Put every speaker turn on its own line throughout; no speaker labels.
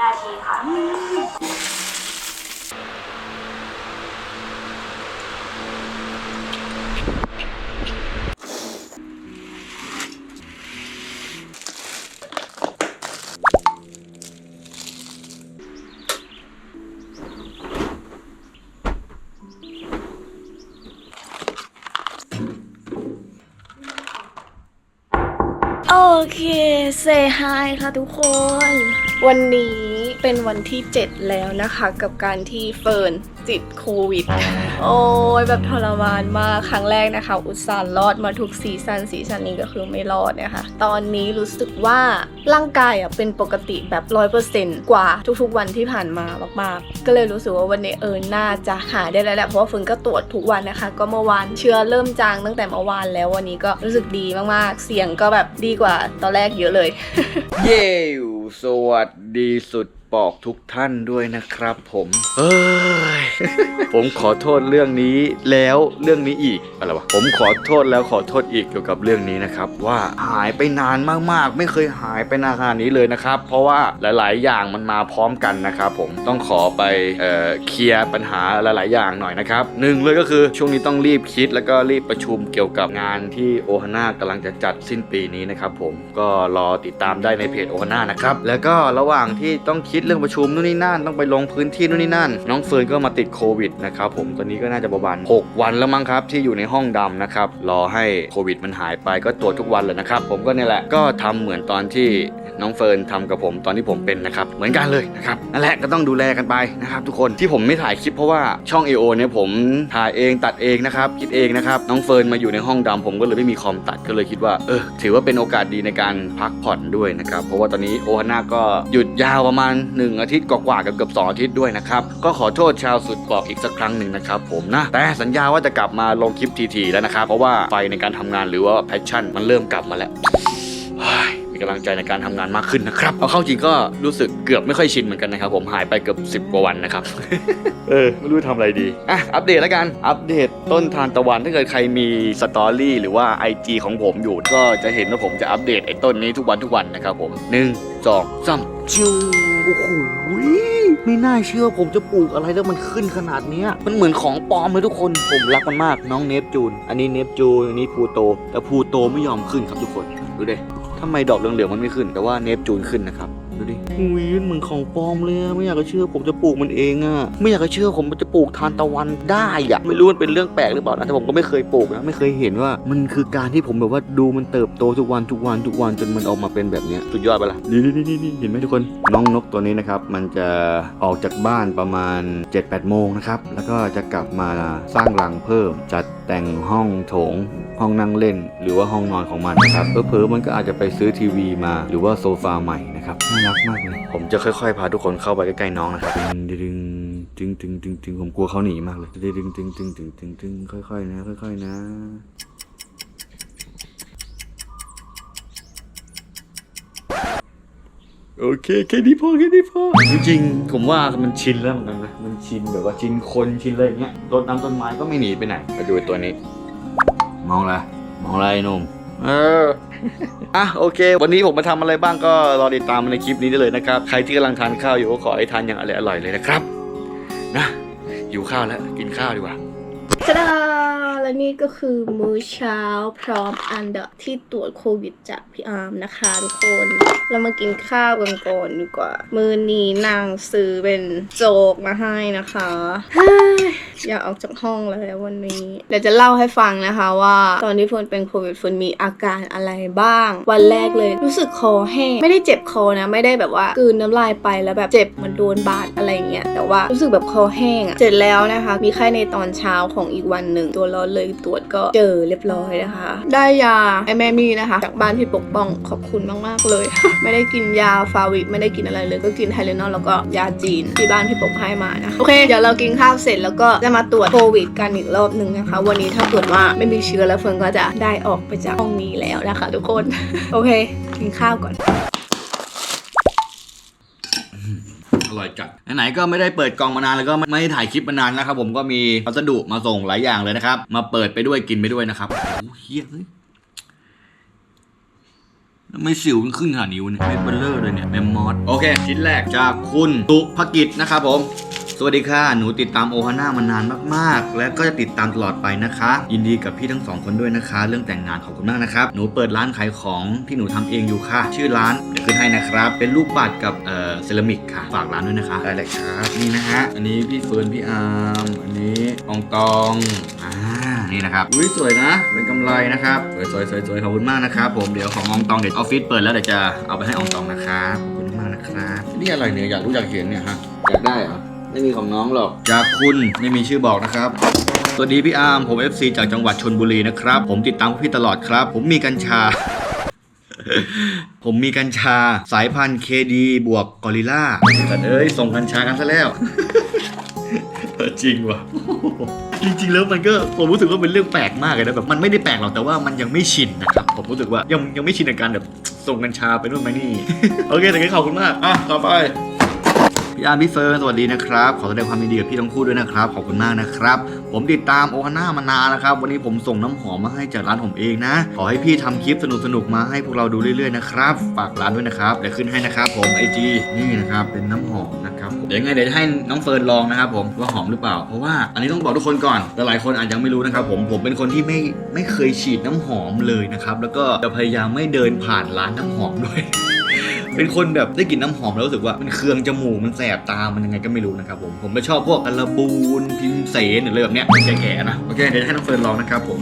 นาทีค่ะ
โอเค เซฮายค่ะทุกคน วันนี้เป็นวันที่ 7 แล้วนะคะกับการที่เฟิร์นติดโควิด โอ้ยแบบทรมานมากครั้งแรกนะคะ อุตส่าห์รอดมาทุกซีซันซีซันนี้ก็คือไม่รอดนะคะ ตอนนี้รู้สึกว่าร่างกายอะเป็นปกติแบบร้อยเปอร์เซนต์กว่าทุกๆวันที่ผ่านมามากๆ ก็เลยรู้สึกว่าวันนี้เออน่าจะหายได้แล้วแหละเพราะว่าเฟิร์นก็ตรวจทุกวันนะคะ ก็เมื่อวานเชื้อเริ่มจางตั้งแต่เมื่อวานแล้ววันนี้ก็รู้สึกดีมากๆ เสียงก็แบบดีกว่าตอนแรกเยอะเลย
เย้ สวัสดีสุด ปอกทุกท่านด้วยนะครับผมเอ้ย ผมขอโทษเรื่องนี้แล้วเรื่องนี้อีกอะไรวะผมขอโทษแล้วขอโทษอีกเกี่ยวกับเรื่องนี้นะครับ ว่าหายไปนานมากๆ ไม่เคยหายไปนานขนาดนี้เลยนะครับ เพราะว่าหลาย ๆ อย่างมันมาพร้อมกันนะครับ ผมต้องขอไปเอ่อเคลียร์ปัญหาหลาย ๆ อย่างหน่อยนะครับหนึ่งเลยก็คือช่วงนี้ต้องรีบคิดแล้วก็รีบประชุมเกี่ยวกับงานที่โอฮาน่ากำลังจะจัดสิ้นปีนี้นะครับ ผมก็รอติดตามได้ในเพจโอฮาน่านะครับแล้วก็ระหว่างที่ต้องคิดิดเรื่องประชุมนู่นนี่นั่นต้องไปลงพื้นที่นู่นนี่นั่น น้องเฟิร์นก็มาติดโควิดนะครับผมตอนนี้ก็น่าจะประมาณ6วันแล้วมั้งครับที่อยู่ในห้องดำนะครับรอให้โควิดมันหายไปก็ตรวจทุกวันเลยนะครับผมก็เนี่ยแหละก็ทำเหมือนตอนที่น้องเฟิร์นทำกับผมตอนที่ผมเป็นนะครับเหมือนกันเลยนะครับนั่นแหละก็ต้องดูแลกันไปนะครับทุกคนที่ผมไม่ถ่ายคลิปเพราะว่าช่อง AO เนี่ยผมถ่ายเองตัดเองนะครับคิดเองนะครับน้องเฟิร์นมาอยู่ในห้องดำผมก็เลยไม่มีคอมตัดก็เลยคิดว่าเออถือว่าเป็นโอกาสดีในการพักผ่อนด้วยนะครับเพราะว่าตอนนี้โอฮาน่าก็หยุดยาวประมาณหนึ่งอาทิตย์กว่าๆกับเกือบสองอาทิตย์ด้วยนะครับ ก็ขอโทษชาวสุดบอกอีกสักครั้งหนึ่งนะครับผมนะ แต่สัญญาว่าจะกลับมาลงคลิปทีๆแล้วนะครับ เพราะว่าไฟในการทำงานหรือว่าแพชชั่นมันเริ่มกลับมาแล้วีกำลังใจในการทำงานมากขึ้นนะครับ เอาเข้าจริงก็รู้สึกเกือบไม่ค่อยชินเหมือนกันนะครับ ผมหายไปเกือบ 10 กว่าวันนะครับ เออ ไม่รู้ทำอะไรดี อะ อัปเดตแล้วกัน อัปเดตต้นทานตะวัน ถ้าเกิดใครมีสตอรี่หรือว่า IG ของผมอยู่ ก็จะเห็นว่าผมจะอัปเดตไอ้ต้นนี้ทุกวันทุกวันนะครับผม1 2 3 จิวโอ้โหไม่น่าเชื่อผมจะปลูกอะไรแล้วมันขึ้นขนาดนี้มันเหมือนของปลอมเลยทุกคน ผมรักมันมากน้องเนปจูน อันนี้เนปจูน อันนี้พูโต แต่พูโตไม่ยอมขึ้นครับทุกคน ดูเดิทำไมดอกเหลืองๆมันไม่ขึ้น แต่ว่าเนปจูนขึ้นนะครับ ดูดิอุ้ยเหมือนของปลอมเลยอะไม่อยากจะเชื่อผมจะปลูกมันเองอะไม่อยากจะเชื่อผมมันจะปลูกทานตะวันได้อะไม่รู้มันเป็นเรื่องแปลกหรือเปล่านะแต่ผมก็ไม่เคยปลูกนะไม่เคยเห็นว่ามันคือการที่ผมแบบว่าดูมันเติบโตทุกวันทุกวันทุกวันจนมันออกมาเป็นแบบเนี้ยสุดยอดไปละนี่นี่นี่นี่เห็นไหมทุกคนน้องนกตัวนี้นะครับมันจะออกจากบ้านประมาณ 7-8 โมงนะครับแล้วก็จะกลับมาสร้างรังเพิ่มจัดแต่งห้องโถง ห้องนั่งเล่น หรือว่าห้องนอนของมันนะครับเผลอๆมันก็อาจจะไปซื้อทีวีมา หรือว่าโซฟาใหม่นะครับน่ารักมากเลยผมจะค่อยๆ พาทุกคนเข้าไปใกล้ๆน้องนะครับดึงดึงดึงดึงดึงผมกลัวเขาหนีมากเลยดึงดึงดึงดึงดึงดึงดึงค่อยๆ นะ ค่อย ๆ นะโอเคแค่นี้พอแค่นี้พอจริงๆผมว่ามันชินแล้วเหมือนกันนะมันชินแบบว่าชินคนชินอะไรอย่างเงี้ยต้นน้ำต้นไม้ก็ไม่หนีไปไหนมาดูตัวนี้ มองอะไรมองอะไรหนุ่มเอออะโอเค วันนี้ผมมาทำอะไรบ้างก็รอติดตามในคลิปนี้ได้เลยนะครับ ใครที่กำลังทานข้าวอยู่ก็ขอให้ทานอย่างอร่อยๆเลยนะครับ นะหิวข้าวแล้วกินข้าวดีกว่า
ตะดาและนี่ก็คือมื้อเช้าพร้อมอันเดะที่ตรวจโควิดจากพี่อาร์มนะคะทุกคนเรามากินข้าวกันก่อนดีกว่า มื้อนี้นางซื้อเป็นโจ๊กมาให้นะคะเฮ้ยอยากออกจากห้องแล้ววันนี้เดี๋ยวจะเล่าให้ฟังนะคะว่า ตอนที่เฟิร์นเป็นโควิดเฟิร์นมีอาการอะไรบ้าง วันแรกเลยรู้สึกคอแห้งไม่ได้เจ็บคอนะไม่ได้แบบว่ากลืนน้ำลายไปแล้วแบบเจ็บเหมือนโดนบาดอะไรเงี้ยแต่ว่ารู้สึกแบบคอแห้งอะเสร็จแล้วนะคะ มีไข้ในตอนเช้าของอีกวันหนึ่งตัวร้อนเลยตรวจก็เจอเรียบร้อยนะคะ ได้ยาไอแม่มีนะคะ จากบ้านที่ปกป้องขอบคุณมากๆเลยไม่ได้กินยาฟาวิไม่ได้กินอะไรเลยก็กินไทเลนอลแล้วก็ยาจีนที่บ้านที่ปกให้มานะโอเคเดี๋ยวเรากินข้าวเสร็จแล้วก็จะมาตรวจโควิดกันอีกรอบหนึ่งนะคะ วันนี้ถ้าเกิดว่าไม่มีเชื้อแล้วเฟิร์นก็จะได้ออกไปจากห้องนี้แล้วนะคะทุกคน โอเค กินข้าวก่อน
อร่อยจัดไหนๆก็ไม่ได้เปิดกล่องมานานแล้วก็ไม่ได้ถ่ายคลิปมานานนะครับผมก็มีพัสดุมาส่งหลายอย่างเลยนะครับ มาเปิดไปด้วยกินไปด้วยนะครับโอ้เฮีย ไม่สิวมันขึ้นขนาดนิ้วเนี่ยเม็ดเบลเลอร์เลยเนี่ยเมมมอสโอเค ชิ้นแรกจากคุณตุภกิจนะครับผม สวัสดีค่ะ หนูติดตามโอฮาน่ามานานมาก ๆ และก็จะติดตามตลอดไปนะคะ ยินดีกับพี่ทั้งสองคนด้วยนะคะ เรื่องแต่งงานขอบคุณมากนะครับ หนูเปิดร้านขายของที่หนูทำเองอยู่ค่ะ ชื่อร้านเดี๋ยวขึ้นให้นะครับ เป็นรูปบัตรกับเอ่อเซรามิกค่ะ ฝากร้านด้วยนะคะได้เลยครับนี่นะฮะ อันนี้พี่เฟิร์นพี่อาร์ม อันนี้อองตอง อ่า นี่นะครับอุ้ยสวยนะ เป็นกำไรนะครับสวยสวยสวยสวยขอบคุณมากนะครับผมเดี๋ยวของอองตองเดี๋ยวออฟฟิศเปิดแล้วเดี๋ยวจะเอาไปให้อองตองนะครับขอบคุณมากนะครับนี่อะไรเนี่ยอยากรู้อยากเห็นเนี่ยฮะอยากได้เหรอไม่มีของน้องหรอกจากคุณไม่มีชื่อบอกนะครับสวัสดีพี่อาร์มผม FC จากจังหวัดชนบุรีนะครับผมติดตามพี่ตลอดครับ ผมมีกัญชาผมมีกัญชาสายพันธุ์เคดีบวกกอริลล่าแต่เอ้ยส่งกัญชากันซะแล้วเออ จริงว่ะจริงๆแล้วมันก็ผมรู้สึกว่าเป็นเรื่องแปลกมากเลยนะแบบมันไม่ได้แปลกหรอกแต่ว่ามันยังไม่ชินนะครับผมรู้สึกว่ายังยังไม่ชินกับการแบบส่งกัญชาไปนู่นไปนี่ โอเคแต่ก็ขอบคุณมากอะต่อไป พี่อาร์มพี่เฟิร์นสวัสดีนะครับ ขอแสดงความยินดีกับพี่ทั้งคู่ด้วยนะครับ ขอบคุณมากนะครับ ผมติดตามโอฮาน่ามานานนะครับ วันนี้ผมส่งน้ำหอมมาให้จากร้านผมเองนะ ขอให้พี่ทำคลิปสนุกๆมาให้พวกเราดูเรื่อยๆนะครับ ฝากร้านด้วยนะครับ เดี๋ยวขึ้นให้นะครับผมไอจีนี่นะครับ เป็นน้ำหอมนะครับ เดี๋ยวยังไงเดี๋ยวจะให้น้องเฟิร์นลองนะครับผมว่าหอมหรือเปล่า เพราะว่าอันนี้ต้องบอกทุกคนก่อน แต่หลายคนอาจยังไม่รู้นะครับผม ผมเป็นคนที่ไม่ไม่เคยฉีดน้ำหอมเลยนะครับ แล้วก็จะพยายามไม่เดินผ่านร้านน้ำหอมด้วย เป็นคนแบบได้กลิ่นน้ำหอมแล้วรู้สึกว่ามันเคืองจมูกมันแสบตา มันยังไงก็ไม่รู้นะครับผมผมไม่ชอบพวกอาราบูนพิมเสนหรืออะไรแบบเนี้ยแก่ๆนะโอเคเดี๋ยวให้น้องเฟิร์นลองนะครับผม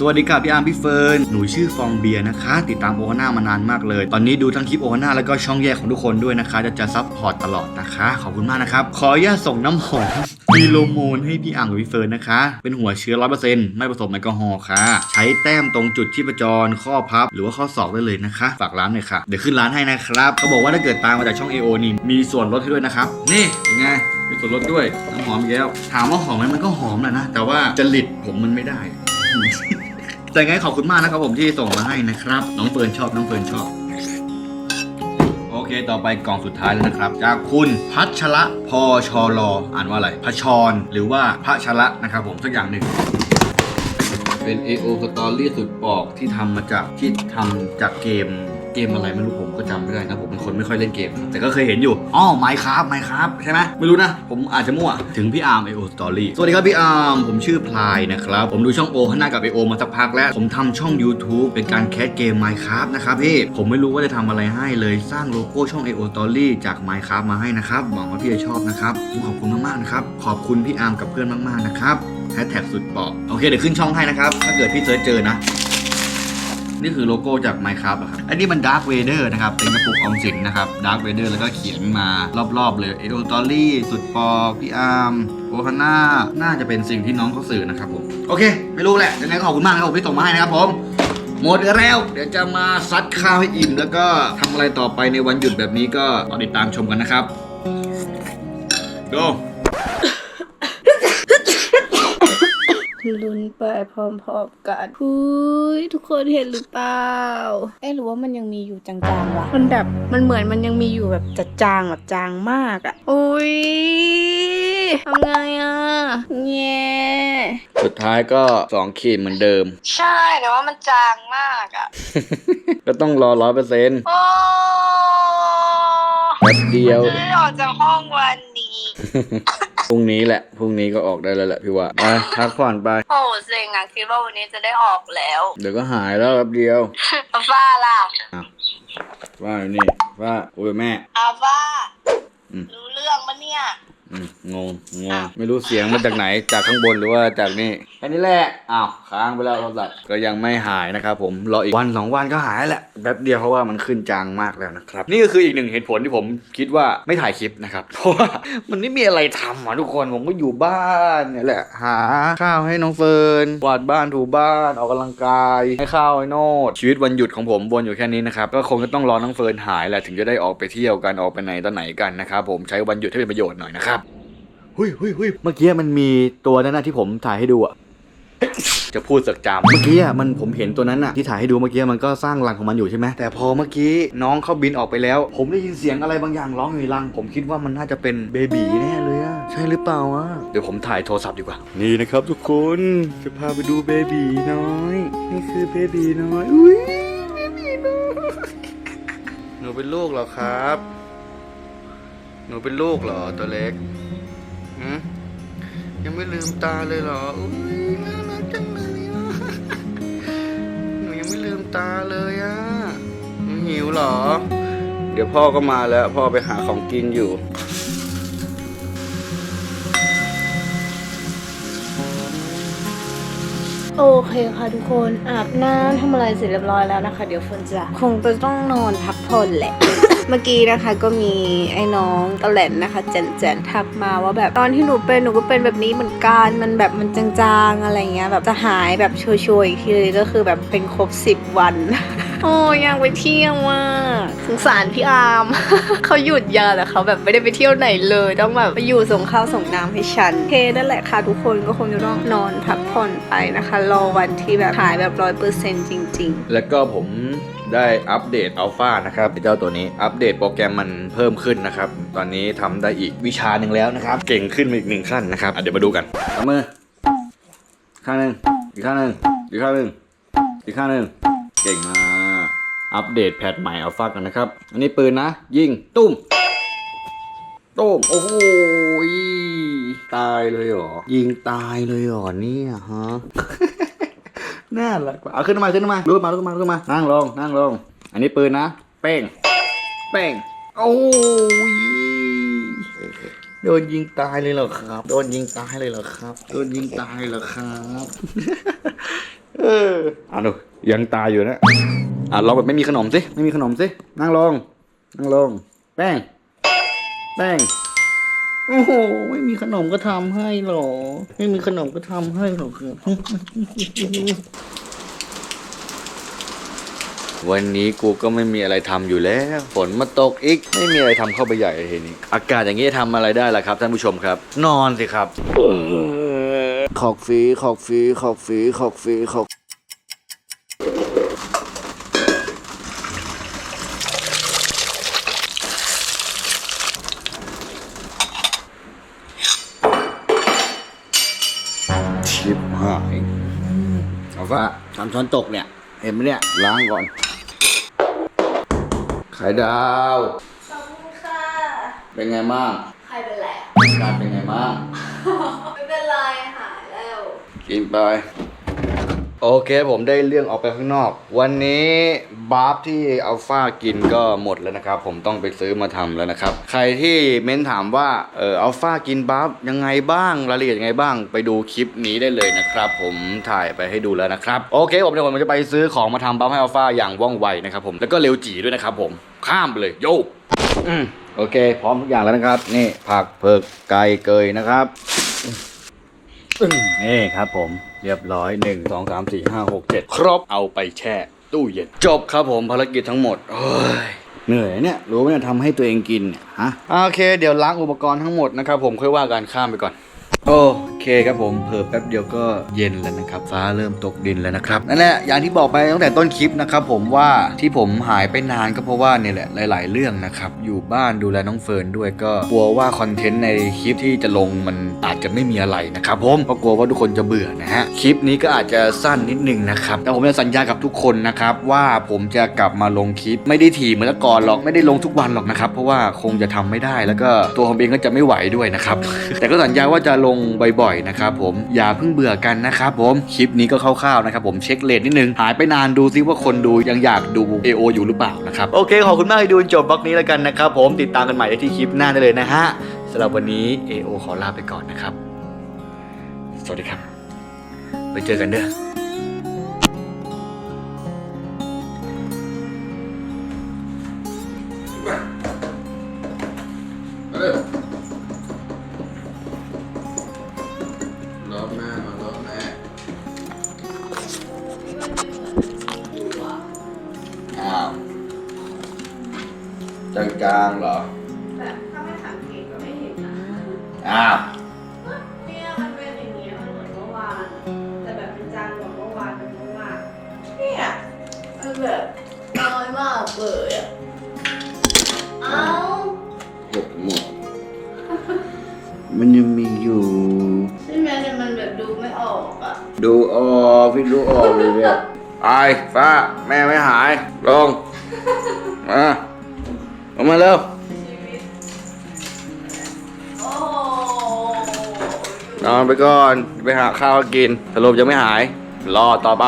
สวัสดีครับพี่อาร์มพี่เฟิร์นหนูชื่อฟองเบียร์นะคะ ติดตามโอฮาน่ามานานมากเลย ตอนนี้ดูทั้งคลิปโอฮาน่าแล้วก็ช่องแยกของทุกคนด้วยนะคะ จะจะซัพพอร์ตตลอดนะคะ ขอบคุณมากนะครับ ขออนุญาตส่งน้ำหอมมีโลโมนให้พี่อ่างกับพี่เฟิร์นนะคะ เป็นหัวเชื้อร้อยเปอร์เซ็นต์ไม่ผสมแอลกอฮอล์ค่ะ ใช้แต้มตรงจุดที่ประจรข้อพับ หรือว่าข้อศอกได้เลยนะคะ ฝากร้านหน่อยค่ะ เดี๋ยวขึ้นร้านให้นะครับเขาบอกว่าถ้าเกิดตามมาจากช่อง AO นี่มีส่วนลดให้ด้วยนะครับนี่เป็นไงมีส่วนลดด้วยน้ำหอมอีกแล้วถามว่าหอมไหมมันก็หอมแหละนะแต่ว่าจริตผมมันไม่ได้ แต่ไงขอบคุณมากนะครับผมที่ส่งมาให้นะครับ น้องเฟิร์นชอบน้องเฟิร์นชอบ โอเค ต่อไปกล่องสุดท้ายแล้วนะครับ จากคุณพัชระพอชอลออ่านว่าอะไรพชรหรือว่าพระชระนะครับผมสักอย่างหนึ่งเป็น AO Story สุดปอกที่ทำมาจากที่ทำจากเกม เกมอะไรไม่รู้ผมก็จำไม่ได้นะผมเป็นคนไม่ค่อยเล่นเกมครับแต่ก็เคยเห็นอยู่อ๋อไมค์ครับไมค์ครับใช่ไหมไม่รู้นะ ผมอาจจะมั่วถึงพี่อาร์ม AO Story สวัสดีครับพี่อาร์มผมชื่อพลายนะครับ ผมดูช่องโอฮันนากับ AO มาสักพักแล้ว ผมทำช่อง YouTube เป็นการแคสเกม Minecraft นะครับพี่ผมไม่รู้ว่าจะทำอะไรให้เลยสร้างโลโก้ช่อง AO Story จาก Minecraft มาให้นะครับหวังว่าพี่จะชอบนะครับขอบคุณมากๆนะครับขอบคุณพี่อาร์มกับเพื่อนมากๆนะครับแฮชแท็กสุดปอกโอเคเดี๋ยวขึ้นช่องให้นะครับถ้าเกิดพี่เซิร์ชเจอนะ นี่คือโลโก้จาก Minecraft เหรอครับ อันนี้มัน Dark Vader นะครับ เป็นกระปุกออมสินนะครับ Dark Vader แล้วก็เขียนมารอบๆ เลย e o t o r y สุดปอพี่อาร์มโอฮาน่า น่าจะเป็นสิ่งที่น้องเขาสื่อนะครับผม โอเค ไม่รู้แหละ ยังไงก็ขอบคุณมากนะครับผมที่ส่งมาให้นะครับผม หมดแล้ว เดี๋ยวจะมาซัดข้าวให้อิ่ม แล้วก็ทำอะไรต่อไปในวันหยุดแบบนี้ก็รอติดตามชมกันนะครับ go
ลุ้นไปพร้อมๆกันหุยทุกคนเห็นหรือเปล่าเอ๊ะหรือว่ามันยังมีอยู่จางๆวะมันแบบมันเหมือนมันยังมีอยู่แบบจัดจางแบบจางมากอะอุ้ยทำไงอะแง่
สุดท้ายก็2ขีดเหมือนเดิม
ใช่แต่ว่ามันจางมากอะ
ก็ต้องรอร้อยเปอร์เซ็นต์
โอ้
แป๊บเดียว
จะได้ออกจากห้องวันนี้
พรุ่งนี้แหละพรุ่งนี้ก็ออกได้แล้วแหละพี่ว่าอะพักผ่อนไป
โอ้เซ็งอะคิดว่าวันนี้จะได้ออกแล้ว
เดี๋ยวก็หายแล้วแป๊บเดียว
อาฟ้าล่ะ
ว่าอยู่นี่ว่าโอ้ยแม่
อาฟ้า
อืม
รู้เรื่องปะเนี่ย
อืมงงงงไม่รู้เสียงมาจากไหนจากข้างบนหรือว่าจากนี่แค่นี้แหละอ้าวค้างไปแล้วโทรศัพท์ก็ยังไม่หายนะครับผมรออีกวันสองวันก็หายแหละแป๊บเดียวเพราะว่ามันขึ้นจางมากแล้วนะครับ นี่ก็คืออีกหนึ่งเหตุผลที่ผมคิดว่าไม่ถ่ายคลิปนะครับ เพราะว่ามันไม่มีอะไรทำอะทุกคนผมก็อยู่บ้านเนี่ยแหละ หาข้าวให้น้องเฟิร์นกวาดบ้านถูบ้านออกกำลังกายให้ข้าวให้โนดชีวิตวันหยุดของผมวนอยู่แค่นี้นะครับก็คงจะต้องรอน้องเฟิร์นหายแหละถึงจะได้ออกไปเที่ยวกันออกไปไหนตอนไหนกันนะครับผมใช้วันหยุดให้เป็นประโยชน์หน่อยนะครับ หุยหุยหุยเมื่อกี้มันมีตัวนั้นนะที่ผมถ่ายให้ดูอะจะพูดเสอกจามเมื่อกี้อะมันผมเห็นตัวนั้นอะที่ถ่ายให้ดูเมื่อกี้มันก็สร้างรังของมันอยู่ใช่ไหมแต่พอเมื่อกี้น้องเขาบินออกไปแล้ว ผมได้ยินเสียงอะไรบางอย่างร้องอยู่ในรัง ผมคิดว่ามันน่าจะเป็นเบบีแน่เลยอะใช่หรือเปล่าอะเดี๋ยวผมถ่ายโทรศัพท์ดีกว่า นี่นะครับทุกคนจะพาไปดูเบบีน้อย นี่คือเบบีน้อยอุ้ยเบบีน้อยหนูเป็นลูกเหรอครับ หนูเป็นลูกเหรอตัวเล็กหืม ยังไม่ลืมตาเลยเหรออุ้ยน่ารักจังเลยอะหนูยังไม่ลืมตาเลยอะหนูหิวเหรอ เดี๋ยวพ่อก็มาแล้ว พ่อไปหาของกินอยู่
โอเคค่ะทุกคนอาบน้ำทำอะไรเสร็จเรียบร้อยแล้วนะคะ เดี๋ยวฝนจะคงจะต้องนอนพักผ่อนแหละ เมื่อกี้นะคะก็มีไอ้น้องตะแหลนนะคะแจนแจนทักมาว่าแบบตอนที่หนูเป็นหนูก็เป็นแบบนี้เหมือนกันมันแบบมันจางๆอะไรเงี้ยแบบจะหายแบบโชยๆอีกทีเลยก็คือแบบเป็นครบ 10 วัน โอ้อยากไปเที่ยวว่ะสงสารพี่อาร์ม เขาหยุดยาวแต่เขาแบบไม่ได้ไปเที่ยวไหนเลย ต้องแบบไปอยู่ส่งข้าวส่งน้ำให้ฉันโอเคนั่นแหละค่ะทุกคนก็คงจะต้องนอนพักผ่อนไปนะคะ รอวันที่แบบหายแบบร้อยเปอร์เซ็นต์จริง
แล้วก็ผมได้อัปเดตอัลฟานะครับเจ้าตัวนี้อัปเดตโปรแกรมมันเพิ่มขึ้นนะครับ ตอนนี้ทำได้อีกวิชาหนึ่งแล้วนะครับ เก่งขึ้นมาอีกหนึ่งขั้นนะครับอะเดี๋ยวมาดูกันเอามือข้างหนึ่งอีกข้างหนึ่งอีกข้างหนึ่งอีกข้างหนึ่งเก่งมาก อัปเดตแพทใหม่อัลฟากันนะครับ อันนี้ปืนนะ ยิง ตุ้มตุ้มโอ้โหตายเลยเหรอ ยิงตายเลยเหรอเนี่ยฮะน่ารักว่ะเอาขึ้นมาขึ้นมาลุกมาลุกมาลุกมานั่งลงนั่งลง อันนี้ปืนนะ เป้ง เป้ง โอ้ยโดนยิงตายเลยเหรอครับ โดนยิงตายเลยเหรอครับ โดนยิงตายเหรอครับ เอออะดูยังตายอยู่นะ อะลองแบบไม่มีขนมสิไม่มีขนมสินั่งลงนั่งลงแป้งแป้งโอ้โหไม่มีขนมก็ทำให้หรอ ไม่มีขนมก็ทำให้หรอครับวันนี้กูก็ไม่มีอะไรทำอยู่แล้วฝนมาตกอีก ไม่มีอะไรทำเข้าไปใหญ่เลยทีนี้อากาศอย่างนี้จะทำอะไรได้ล่ะครับท่านผู้ชมครับ นอนสิครับขอกฟีขอกฟีขอกฟีขอกฟีขอก ชิบหายเอาฟ้าทำช้อนตกเนี่ย เห็นไหมเนี่ย ล้างก่อน ไข่ดาว
ๆขอบคุณค่ะ
เป็นไงบ้าง
ใครเป็นไร
อาการเป็นไงบ้าง
ไม่เป็นไรหายแล้ว
กินไป โอเคผมได้เรื่องออกไปข้างนอก วันนี้ บาร์ฟที่อัลฟากินก็หมดแล้วนะครับ ผมต้องไปซื้อมาทำแล้วนะครับ ใครที่เม้นถามว่าเอออัลฟากินบาร์ฟยังไงบ้างรายละเอียดยังไงบ้าง ไปดูคลิปนี้ได้เลยนะครับ ผมถ่ายไปให้ดูแล้วนะครับ โอเค ผมเดี๋ยวผมจะไปซื้อของมาทำบาร์ฟให้อัลฟาอย่างว่องไวนะครับผมแล้วก็เร็วจีด้วยนะครับ ผมข้ามไปเลยโยอืมโอเค พร้อมทุกอย่างแล้วนะครับ นี่ผักเผือกไก่เกยนะครับนี่ครับผมเรียบร้อย 1 2 3 4 5 6 7 ครบเอาไปแช่ ตู้เย็น จบครับผมภารกิจทั้งหมดโอ้ยเหนื่อยเนี่ยรู้ไหมเนี่ยทำให้ตัวเองกินเนี่ยฮะโอเค เดี๋ยวล้างอุปกรณ์ทั้งหมดนะครับผมค่อยว่าการข้ามไปก่อน โอ เคครับผมเพิ่แป๊บเดียวก็เย็นแล้วนะครับ ฟ้าเริ่มตกดินแล้วนะครับนั่นแหละอย่างที่บอกไปตั้งแต่ต้นคลิปนะครับผมว่าที่ผมหายไปนานก็เพราะว่าเนี่ยแหละหลาย ๆ เรื่องนะครับอยู่บ้านดูแลน้องเฟิร์นด้วยก็กลัวว่าคอนเทนต์ในคลิปที่จะลงมันอาจจะไม่มีอะไรนะครับผมก็กลัวว่าทุกคนจะเบื่อนะฮะคลิปนี้ก็อาจจะสั้นนิดนึงนะครับแต่ผมจะสัญญากับทุกคนนะครับว่าผมจะกลับมาลงคลิป ไม่ได้ถี่เหมือนก่อนหรอกไม่ได้ลงทุกวันหรอกนะครับเพราะว่าคงจะทำไม่ได้แล้วก็ตัวผมเองก็จะไม่ไหวด้วยนะครับแต่ก็สัญญาว่าจะลงบ่อยนะครับผมอย่าเพิ่งเบื่อกันนะครับผมคลิปนี้ก็คร่าวๆนะครับผมเช็คเลทนิดนึงหายไปนานดูซิว่าคนดูยังอยากดู AO อยู่หรือเปล่านะครับโอเคขอบคุณมากที่ดูจนจบบล็อกนี้แล้วกันนะครับผมติดตามกันใหม่ได้ที่คลิปหน้าได้เลยนะฮะสำหรับวันนี้ AO ขอลาไปก่อนนะครับ สวัสดีครับ ไปเจอกันเด้อ จางๆเหรอ
แต่ถ้าไม่สังเกตก็ไม่เห็นนะ
อ้าว
เนี่ยมันเป็นอย่างเงี้ยมันเหมือนเมื่อวานแต่แบบเป็นจานกว่าเมื่อวานเป็นเมื่อวานเนี่ยมันแบบน้อยมากเลยอะเอ้า
หกหมดมันยังมีอยู่
ใช่ไหมแต่มันแบบดูไม่ออกอะ
ดูออกพี่ดูออกเลยเนี่ยไอ้ฟ้าแม่ไม่หายลงมา ออกมาเร็วนอนไปก่อน ไปหาข้าวกินสรุปยังไม่หาย รอต่อไป